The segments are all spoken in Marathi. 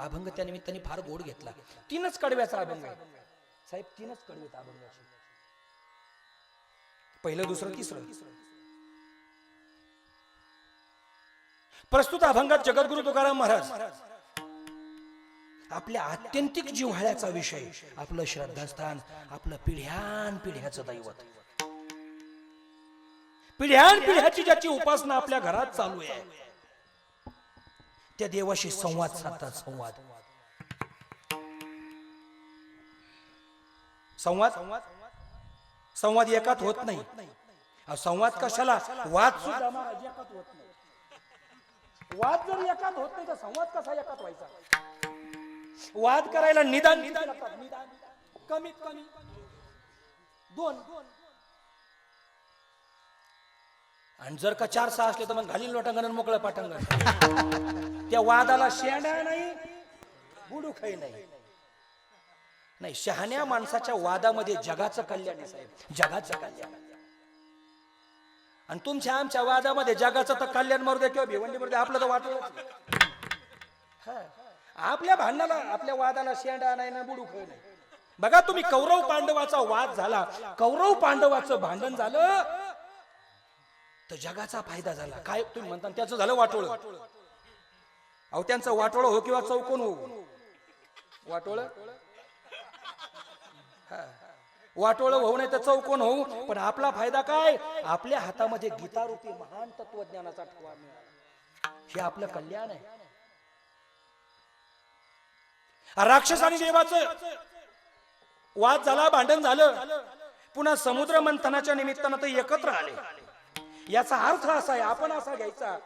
अभंग त्या निमित्ताने फार गोड घेतला. तीनच कडव्याचा अभंग आहे. साहेब तीनच कडवेत अभंगाचे पहिलं दुसरं तिसरं. प्रस्तुत अभंगात जगद्गुरु तुकाराम महाराज आपल्या आत्यंतिक जिव्हाळ्याचा विषय आपलं श्रद्धास्थान आपलं पिढ्यान पिढ्याचं दैवत. पिढ्यान पिढ्याची ज्याची उपासना आपल्या घरात चालू आहे त्या देवाशी संवाद साधतात संवाद. संवाद? संवाद एकात होत नाही. संवाद कशाला? वाद सुद्धा महाराज एकात होत नाही. वाद जर एकात होत नाही तर संवाद कसा एकात व्हायचा? वाद करायला निदान? निदान. कमीत कमी दोन आणि जर का चार सहा असले तर मग घालील लोटांगण आणि मोकळं पाटांगण. त्या वादाला शेंडा नाही बुडूखही नाही. नाही शहाण्या माणसाच्या वादामध्ये जगाचं कल्याण आहे साहेब. जगाचं कल्याण. आणि तुमच्या आमच्या वादामध्ये जगाचं तर कल्याण मरू द्या किंवा भिवंडी मरू दे आपलं तर वाटलं आपल्या भांडणाला आपल्या वादाला शेंडा नाही ना बुडू नाही. बघा तुम्ही कौरव पांडवाचा वाद झाला. कौरव पांडवाचं भांडण झालं. तर जगाचा फायदा झाला. काय तुम्ही म्हणता? त्याचं झालं वाटोळ. अहो त्यांचं वाटोळ हो किंवा चौकोन हो? वाटोळ? वाटोळ होऊ नाही तर चौकोन होऊ. पण आपला फायदा काय? आपल्या हातामध्ये गीतारूपी महान तत्वज्ञानाचा ठेवा हे आपलं कल्याण आहे. राक्षस आणि देवाचं वाद झाला भांडण झालं. पुन्हा समुद्र मंथनाच्या निमित्तानं ते एकत्र आले. याचा अर्थ असा आहे आपण असा घ्यायचा.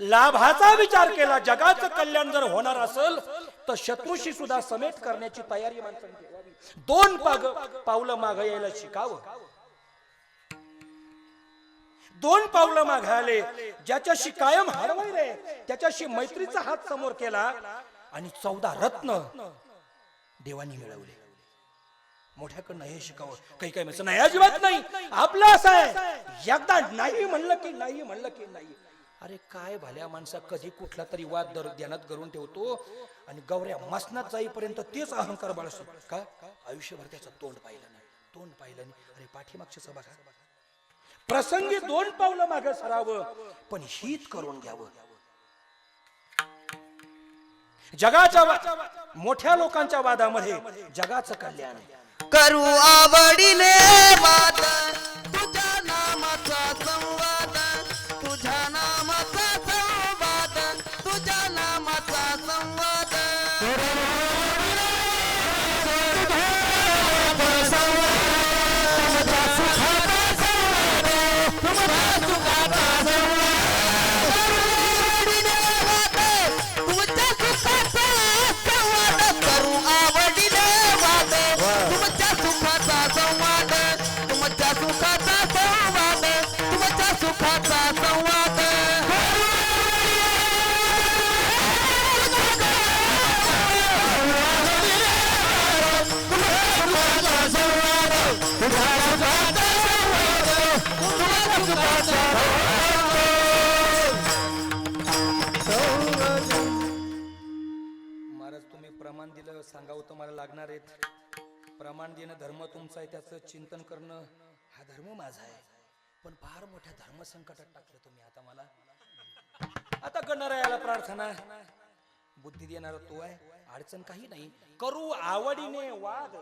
लाभाचा विचार केला जगाचं कल्याण जर होणार असेल तर शत्रूशी सुद्धा समेट करण्याची तयारी माणसाने दोन पाग पावलं माग यायला शिकावं. दोन पावलं मागायले ज्याच्याशी कायम हरवायले त्याच्याशी मैत्रीचा हात समोर केला आणि चौदा रत्न देवानी मिळवले. मोठ्याकडनं हे शिकावं. काही काही म्हणजे नाही अजिबात नाही. आपलं असं आहे. एकदा नाही म्हणलं की नाही म्हणलं की नाही. अरे काय भल्या माणसा कधी कुठला तरी वाद दर ध्यानात करून ठेवतो आणि गवऱ्या मसनात जाईपर्यंत तेच अहंकार बाळसतो का? आयुष्यभर त्याचं तोंड पाहिलं नाही. तोंड पाहिलं नाही. अरे पाठीमागच्या सभा प्रसंगी दोन पावलं मागे सरावं पण हित करून घ्यावं. जगाच्या मोठ्या लोकांच्या वादामध्ये जगाचं कल्याण आहे. करू आवडीने वाद सांगावं तुम्हाला लागणार आहेत. प्रमाण देणं धर्म तुमचा आहे त्याचं चिंतन करणं हा धर्म माझा आहे. पण फार मोठ्या धर्म संकटात टाकलं तुम्ही आता मला. आता गणरायाला प्रार्थना. बुद्धी देणारा तो आहे. अडचण काही नाही. करू आवडीने वाद.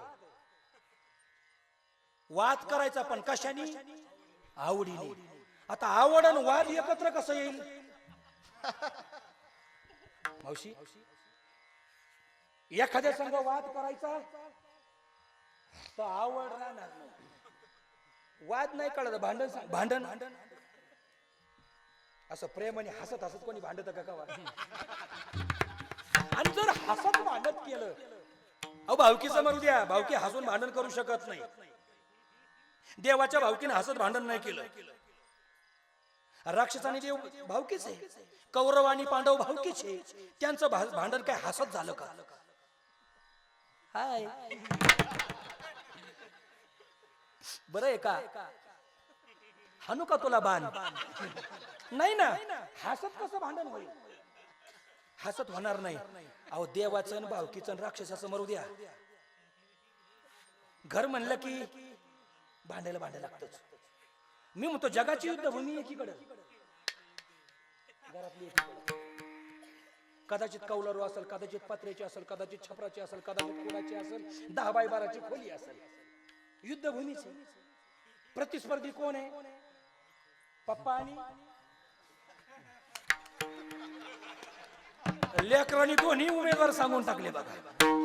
वाद करायचा पण कशाने? आवडीने. आता आवड आणि वाद एकत्र कसं येईल? मावशी एखाद्या संघ वाद करायचा तर आवड राहणार नाही. वाद नाही कळत भांडण भांडण भांडण. असं प्रेम आणि हसत हसत कोणी भांडत का का आणि जर हसत भांडत केलं अहो भावकी समोर द्या. भावकी हसून भांडण करू शकत नाही. देवाच्या भावकीने हसत भांडण नाही केलं. राक्षसाने देव भावकीच आहे. कौरव आणि पांडव भावकीच आहे. त्यांचं भा- भांडण काय हसत झालं का? हाय. बरं आहे का? हानू का तुला बाण? नाही ना. हसत कसं भांडण होईल? हसत होणार नाही. अहो देवाचं भावकीचं आणि राक्षसाचं मरू द्या घर म्हणलं की भांडायला भांडायला लागतच. मी म्हणतो जगाची युद्धभूमी एकीकडे. घरातली एकीकडे. कदाचित कौलरू असेल कदाचित पत्र्याची असेल कदाचित छपराची असेल कदाचित कुणाची असेल दहा बाय बाराची खोली असेल. युद्धभूमीची. प्रतिस्पर्धी कोण आहे? पप्पा आणि? लेकरांनी दोन्ही उमेदवार सांगून टाकले बघा.